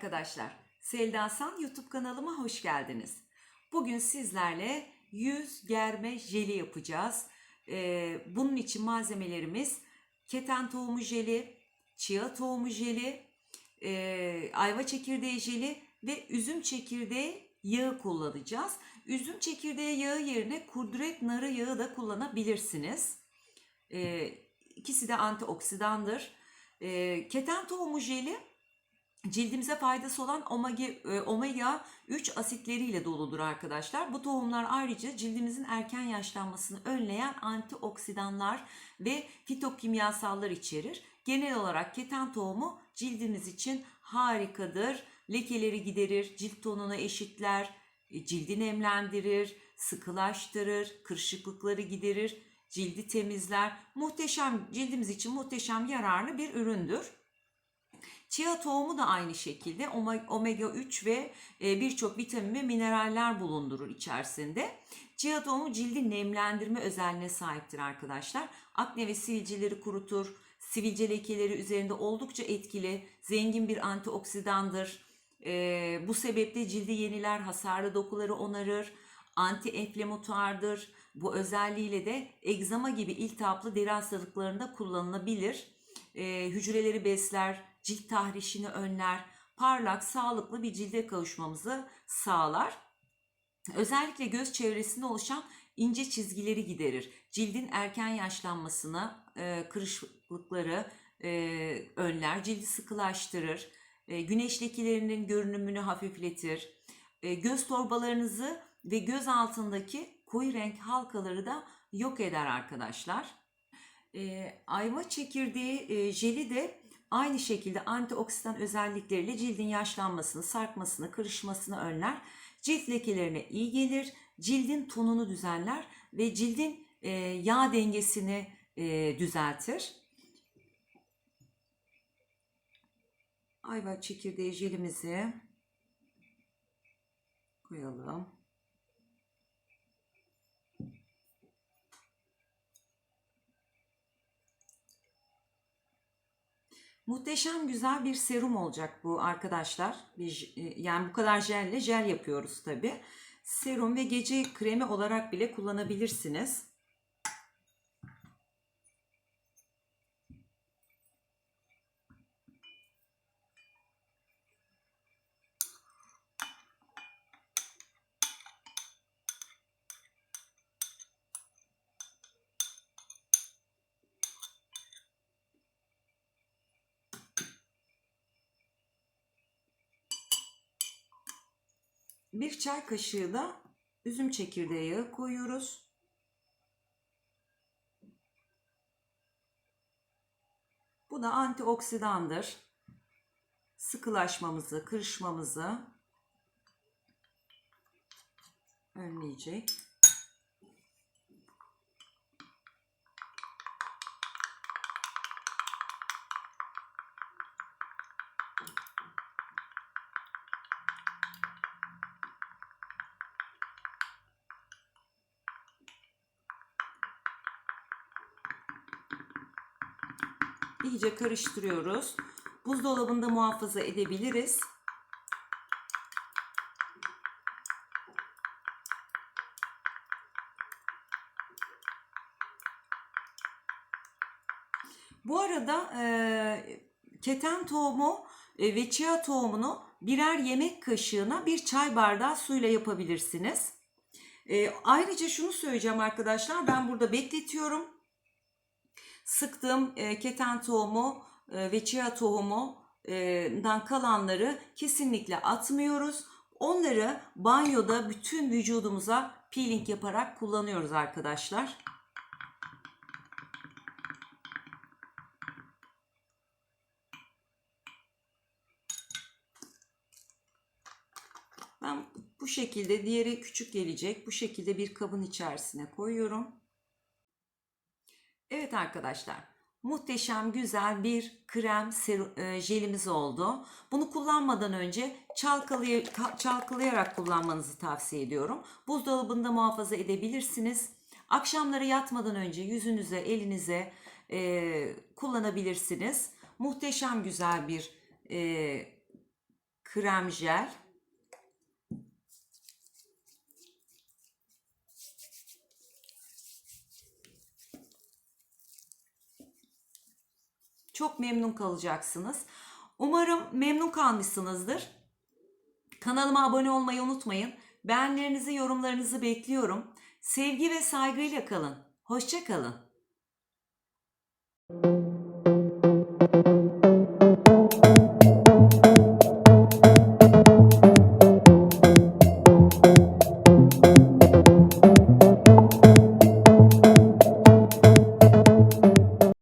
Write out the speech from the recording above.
Arkadaşlar. Selda San YouTube kanalıma hoş geldiniz. Bugün sizlerle yüz germe jeli yapacağız. Ee, bunun için malzemelerimiz keten tohumu jeli, chia tohumu jeli, e, ayva çekirdeği jeli ve üzüm çekirdeği yağı kullanacağız. Üzüm çekirdeği yağı yerine kudret narı yağı da kullanabilirsiniz. Ee, ikisi de antioksidandır. Ee, keten tohumu jeli cildimize faydası olan omega, e, omega 3 asitleriyle doludur arkadaşlar. Bu tohumlar ayrıca cildimizin erken yaşlanmasını önleyen antioksidanlar ve fitokimyasallar içerir. Genel olarak keten tohumu cildimiz için harikadır. Lekeleri giderir, cilt tonunu eşitler, e, cildi nemlendirir, sıkılaştırır, kırışıklıkları giderir, cildi temizler. Muhteşem, cildimiz için muhteşem yararlı bir üründür. Chia tohumu da aynı şekilde ome- omega 3 ve e, birçok vitamin ve mineraller bulundurur içerisinde. Chia tohumu cildi nemlendirme özelliğine sahiptir arkadaşlar. Akne ve sivilceleri kurutur. Sivilce lekeleri üzerinde oldukça etkili, zengin bir antioksidandır. E, bu sebeple cildi yeniler, hasarlı dokuları onarır, anti-enflamatuardır. Bu özelliğiyle de egzama gibi iltihaplı deri hastalıklarında kullanılabilir. E, hücreleri besler, cilt tahrişini önler, parlak, sağlıklı bir cilde kavuşmamızı sağlar. Özellikle göz çevresinde oluşan ince çizgileri giderir. Cildin erken yaşlanmasını, e, kırışıklıkları e, önler, cildi sıkılaştırır, e, güneş lekelerinin görünümünü hafifletir, göz torbalarınızı ve göz altındaki koyu renk halkaları da yok eder arkadaşlar. Ayva çekirdeği jeli de aynı şekilde antioksidan özellikleriyle cildin yaşlanmasını, sarkmasını, kırışmasını önler. Cilt lekelerine iyi gelir, cildin tonunu düzenler ve cildin e, yağ dengesini e, düzeltir. Ayva çekirdeği jelimizi koyalım. Muhteşem güzel bir serum olacak bu arkadaşlar. Bir, e, yani bu kadar jelle jel yapıyoruz tabi. Serum ve gece kremi olarak bile kullanabilirsiniz. Bir çay kaşığı da üzüm çekirdeği yağı koyuyoruz. Bu da antioksidandır. Sıkılaşmamızı, kırışmamızı önleyecek. İyice karıştırıyoruz. Buzdolabında muhafaza edebiliriz. Bu arada e, keten tohumu e, ve chia tohumunu birer yemek kaşığına bir çay bardağı suyla yapabilirsiniz. E, ayrıca şunu söyleyeceğim arkadaşlar. Ben burada bekletiyorum sıktığım e, keten tohumu e, ve chia tohumundan kalanları kesinlikle atmıyoruz. Onları banyoda bütün vücudumuza peeling yaparak kullanıyoruz arkadaşlar. Ben bu şekilde diğeri küçük gelecek. Bu şekilde bir kabın içerisine koyuyorum. Evet arkadaşlar, muhteşem güzel bir krem e, jelimiz oldu. Bunu kullanmadan önce çalkalay ka- çalkalayarak kullanmanızı tavsiye ediyorum. Buzdolabında muhafaza edebilirsiniz. Akşamları yatmadan önce yüzünüze, elinize e, kullanabilirsiniz. Muhteşem güzel bir e, krem jel, Çok memnun kalacaksınız. Umarım memnun kalmışsınızdır. Kanalıma abone olmayı unutmayın. Beğenilerinizi, yorumlarınızı bekliyorum. Sevgi ve saygıyla kalın. Hoşça kalın.